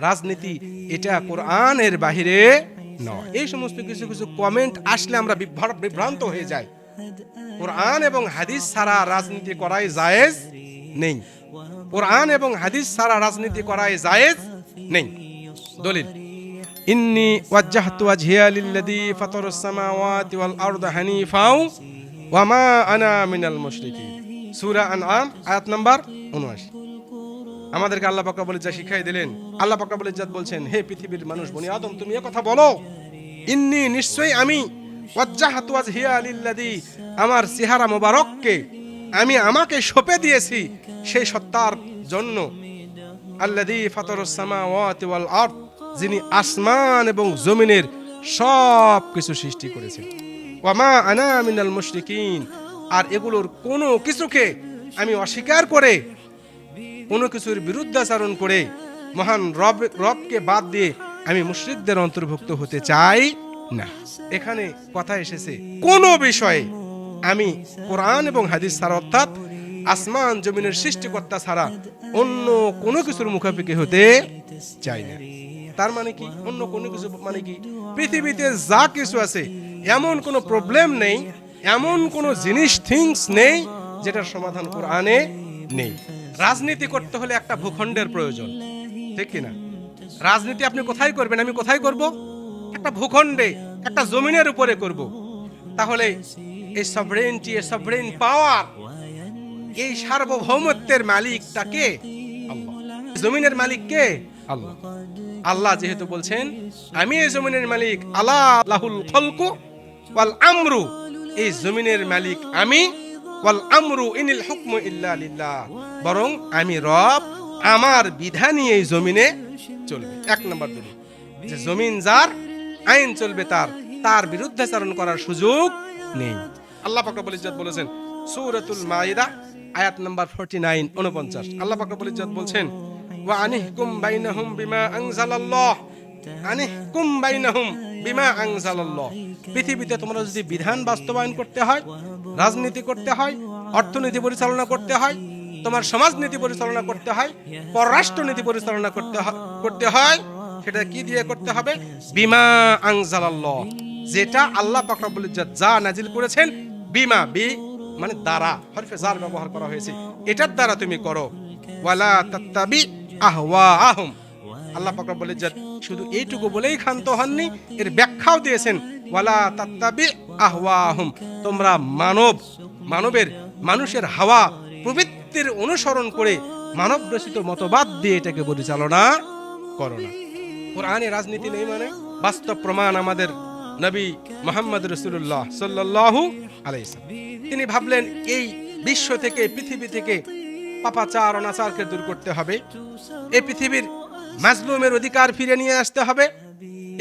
রাজনীতি এটা কোরআনের বাহিরে নয়। এই সমস্ত কিছু কিছু কমেন্ট আসলে আমরা বিভ্রা- বিভ্রান্ত হয়ে যাই। কোরআন এবং হাদিস ছাড়া রাজনীতি করাই জায়েজ নেই। কোরআন এবং হাদিস ছাড়া রাজনীতি করাই জায়েজ নেই। দলিল, ইন্নি ওয়াজ্জাহতু ওয়াজহিয়া লিল্লাযী ফাতারাস সামাওয়াতি ওয়াল আরদা হানিফাও ওয়া মা আনা মিনাল মুশরিকিন। সূরা আনআম, আয়াত নাম্বার 79 আমাদেরকে আল্লাহ পাক রব্বুল ইজ্জাত শিখাই দিলেন। আল্লাহ পাক রব্বুল ইজ্জাত বলছেন, হে পৃথিবীর মানুষ, বনি আদম, তুমি এ কথা বলো, ইন্নি নিশ্চয়ই আমি, ওয়াজ্জাহাতু ওয়াজহিয়া লিল্লাযী, আমার চেহারা মোবারককে আমি আমাকে সঁপে দিয়েছি সেই সত্তার জন্য। আল্লাযী ফাতারাস সামাওয়াতি ওয়াল আরদ, যিনি আসমান এবং জমিনের সব কিছু সৃষ্টি করেছেন। ওয়ামা আনা মিনাল মুশরিকিন, আর এগুলোর কোনো কিছুকে আমি অস্বীকার করে কোনো কিছুর বিরুদ্ধাচারণ করে মহান রব, রবকে বাদ দিয়ে আমি মুশরিকদের অন্তর্ভুক্ত হতে চাই না। এখানে কথা এসেছে, কোন বিষয়ে আমি কোরআন এবং হাদিস ছাড়া, অর্থাৎ আসমান জমিনের সৃষ্টিকর্তা ছাড়া অন্য কোনো কিছুর মুখাপেক্ষি হতে চাই না। তার মানে কি? অন্য কোনো কিছু মানে কি? পৃথিবীতে যা কিছু আছে, এমন কোনো প্রবলেম নেই, এমন কোনো জিনিস থিংস নেই, যেটার সমাধান কোরআনে নেই। রাজনীতি করতে হলে একটা ভূখণ্ডের প্রয়োজন, ঠিক কিনা রাজনীতি আপনি কোথায় করবেন? আমি কোথায় করব? একটা ভূখণ্ডে, একটা জমিনের উপরে করব। তাহলে এই সভরেন্টি এই সভরেন পাওয়ার এই সার্বভৌমত্বের মালিকটাকে আল্লাহ। জমিনের মালিক কে? আল্লাহ। আল্লাহ যেহেতু বলছেন, আমি এই জমিনের মালিক, আল্লাহ লাহুল খলকু ওয়াল আমরু। এই জমিনের মালিক আমি ওয়াল আমরু ইনিল হুকমু ইল্লা লিল্লাহ। বরং আমি রব, আমার বিধানই এই জমিনে চলবে। এক নম্বর দলিল যে জমিন যার, আইন চলবে তার। তার বিরুদ্ধাচারণ করার সুযোগ নেই। আল্লাহ পাক রব্বুল ইজ্জত বলেছেন, সূরাতুল মাইদা, আয়াত নাম্বার 49 49 আল্লাহ পাক রব্বুল ইজ্জত বলছেন, ওয়া আনিহকুম বাইনাহুম বিমা আনজালাল্লাহ। আনিহকুম বাইনাহুম বিমা আনজালাল্লাহ পৃথিবীতে তোমরা যদি বিধান বাস্তবায়ন করতে হয়, রাজনীতি করতে হয়, অর্থনীতি পরিচালনা করতে হয়, তোমার সমাজনীতি পরিচালনা করতে হয়, পররাষ্ট্রনীতি পরিচালনা করতে করতে হয়, সেটা কি দিয়ে করতে হবে? বিমা আনজালাল্লাহ যেটা আল্লাহ পাক রব্বুল ইজ্জত যা নাজিল করেছেন, বিমা, বি মানে দ্বারা, হরফে জার ব্যবহার করা হয়েছে, এটার দ্বারা তুমি করো। ওয়ালা তাত্তাবি আহওয়া আহম আল্লাহ রব্বুল ইজ্জত শুধু এইটুকু বলেই ক্ষান্ত হননি, এর ব্যাখ্যাও দিয়েছেন, ওয়ালা তাত্তাবি আহওয়া আহম তোমরা মানব, মানবের, মানুষের হাওয়া, প্রবৃত্তির অনুসরণ করে মানব রচিত মতবাদ দিয়ে এটাকে পরিচালনা করো না। কোরআনে রাজনীতি নেই মানে বাস্তব প্রমাণ আমাদের নবী মোহাম্মদ রসুল্লাহ সাল্লাহু আলাইসাল্লাম তিনি ভাবলেন, এই বিশ্ব থেকে, পৃথিবী থেকে পাপাচার, অনাচারকে দূর করতে হবে। এই পৃথিবীর মাজলুমের অধিকার ফিরে নিয়ে আসতে হবে।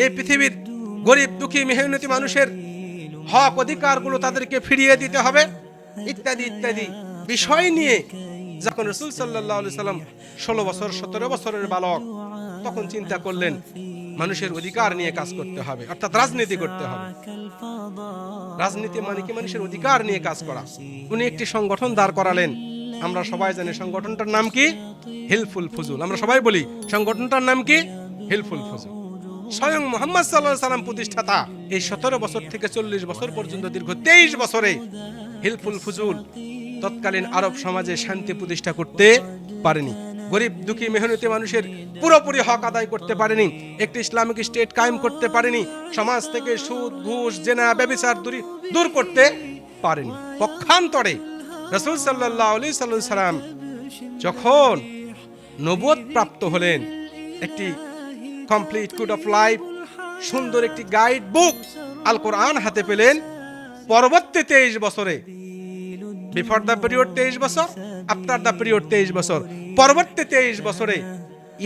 এই পৃথিবীর গরিব, দুঃখী, মেহনতি মানুষের হক অধিকারগুলো তাদেরকে ফিরিয়ে দিতে হবে। ইত্যাদি ইত্যাদি বিষয় নিয়ে যখন রসুল সাল্লাহ সাল্লাম ষোলো বছর, সতেরো বছরের বালক, তখন চিন্তা করলেন, মানুষের অধিকার নিয়ে কাজ করতে হবে, অর্থাৎ রাজনীতি করতে হবে। রাজনীতি মানে কি? মানুষের অধিকার নিয়ে কাজ করা। উনি একটি সংগঠন দাঁড় করালেন। আমরা সবাই জানি সংগঠনটার নাম কি? হেল্পফুল ফুজুল। আমরা সবাই বলি, সংগঠনটার নাম কি? হেল্পফুল ফুজুল। স্বয়ং মোহাম্মদ সাল্লাহ সাল্লাম প্রতিষ্ঠাতা। এই সতেরো বছর থেকে চল্লিশ বছর পর্যন্ত দীর্ঘ তেইশ বছরে হেল্পফুল ফুজুল তৎকালীন আরব সমাজে শান্তি প্রতিষ্ঠা করতে পারেনি। গরিব, দুঃখী, মেহনতি মানুষের পুরোপুরি হক আদায় করতে পারেনি। একটি ইসলামিক স্টেট কায়েম করতে পারেনি। সমাজ থেকে সুদ, ঘুষ, জেনা, ব্যবচার দূরি দূর করতে পারেনি। পক্ষান্তরে রসুল সাল্লাহ আলি সাল্লাম যখন নবদ প্রাপ্ত হলেন। একটি কমপ্লিট কুড অফ লাইফ সুন্দর একটি গাইড বুক আল কোরআন হাতে পেলেন। পরবর্তী তেইশ বছরে বিফোর দ্য পিরিয়ড তেইশ বছর আফটার দ্য পিরিয়ড তেইশ বছর, পরবর্তী তেইশ বছরে,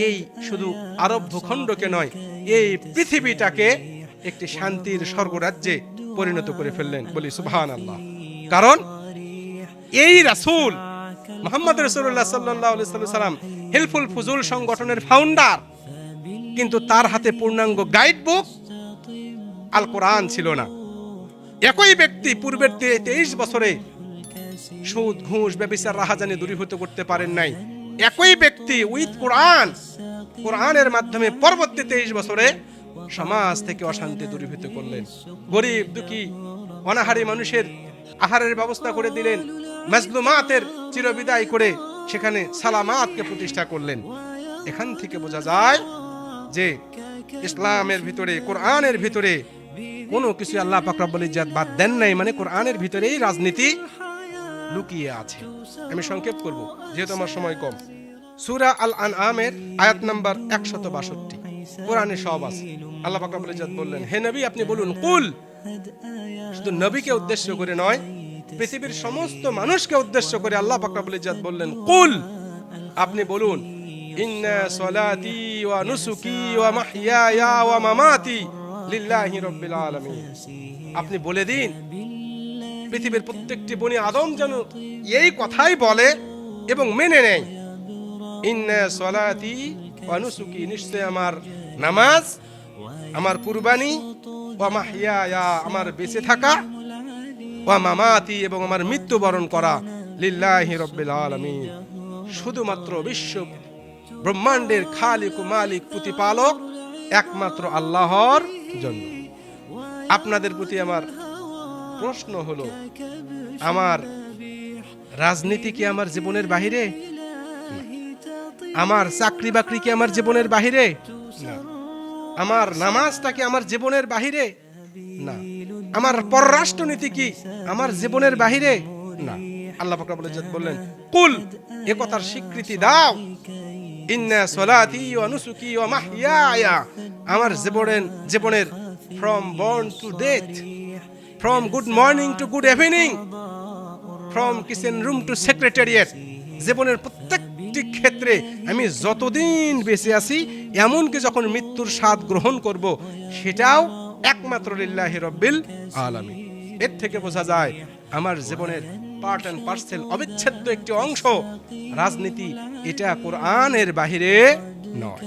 এই শুধু আরব ভূখণ্ডকে নয়, এই পৃথিবীটাকে একটি শান্তির স্বর্গরাজ্যে পরিণত করে ফেললেন। বলি সুবহান আল্লাহ কারণ, এই রাসূল, মোহাম্মদ রসুল্লাহ সাল্লাহ সাল্লাম হেল্পফুল ফুজুল সংগঠনের ফাউন্ডার কিন্তু তার হাতে পূর্ণাঙ্গ গাইড বুক আল কোরআন ছিল না। একই ব্যক্তি পূর্বের তেইশ বছরে সুদ, ঘুষ ব্যবসার রাহাজানি দূরীভূত করতে পারেন নাই। একই ব্যক্তি উইথ কোরআন কোরআনের মাধ্যমে পরবর্তী তেইশ বছরে সমাজ থেকে অশান্তি দূরীভূত করলেন। গরিব, দুঃখী, অনাহারী মানুষের আহারের ব্যবস্থা করে দিলেন। মাজলুমাতের চিরবিদায় করে সেখানে সালামাতকে প্রতিষ্ঠা করলেন। এখান থেকে বোঝা যায় যে ইসলামের ভিতরে, কোরআনের ভিতরে কোনো কিছু আল্লাহ পাকরাবুল ইজাত বাদ দেন নাই মানে কোরআনের ভিতরেই রাজনীতি লুকিয়ে আছে। আমি সংক্ষেপ করব, যেহেতু আমার সময় কম। সুরা আল আন আমের আয়াত নাম্বার একশত বাষট্টি। কোরআনে সব আছে। আল্লাহ পাক রব্বুল ইজ্জত বললেন, হে নবী, আপনি বলুন, কুল। শুধু নবীকে উদ্দেশ্য করে নয় পৃথিবীর সমস্ত মানুষকে উদ্দেশ্য করে আল্লাহ পাক রব্বুল ইজ্জত বললেন, কুল, আপনি বলুন, ইন্না সলাতি ওয়া নুসুকি ওয়া মাহইয়ায়া ওয়া মামাতি লিল্লাহি রাব্বিল আলামিন। আপনি বলে দিন, পৃথিবীর প্রত্যেকটি বনি আদম যেন এই কথাই বলে এবং মেনে নেয়। ইন্না সলাতি ওয়া নুসুকি, নিশ্চয় আমার নামাজ, আমার কুরবানি ওয়া মাহইয়ায়া, আমার বেঁচে থাকা ওয়া মামাতি এবং আমার মৃত্যুবরণ করা লিল্লাহি রাব্বিল আলামিন। শুধুমাত্র বিশ্ব ব্রহ্মাণ্ডের খালিক মালিক প্রতিপালক একমাত্র আল্লাহর জন্য। আপনাদের প্রতি আমার প্রশ্ন হলো, আমার রাজনীতি কি আমার জীবনের বাহিরে? আমার চাকরি বাকরি কি আমার জীবনের বাহিরে? না। আমার নামাজটা কি আমার জীবনের বাহিরে? না। আমার পররাষ্ট্রনীতি কি? আমার জীবনের বাহিরে? না। আল্লাহ পাক রব্বুল ইজ্জত বললেন, কুল, এ কথার স্বীকৃতি দাও। ইন্না সলাতি ওয়া নুসুকি ওয়া মাহইয়ায়া। আমার জীবনের জীবনের from born to death from good morning to good evening from kitchen room to secretariat জীবনের প্রত্যেকটি ক্ষেত্রে আমি যতদিন বেঁচে আছি, এমনকি যখন মৃত্যুর স্বাদ গ্রহণ করব, সেটাও একমাত্র লিল্লাহি রব্বিল আলামিন। এর থেকে বোঝা যায়, আমার জীবনের পার্ট অ্যান্ড পার্সেল অবিচ্ছেদ্য একটি অংশ রাজনীতি, এটা কোরআনের বাহিরে নয়।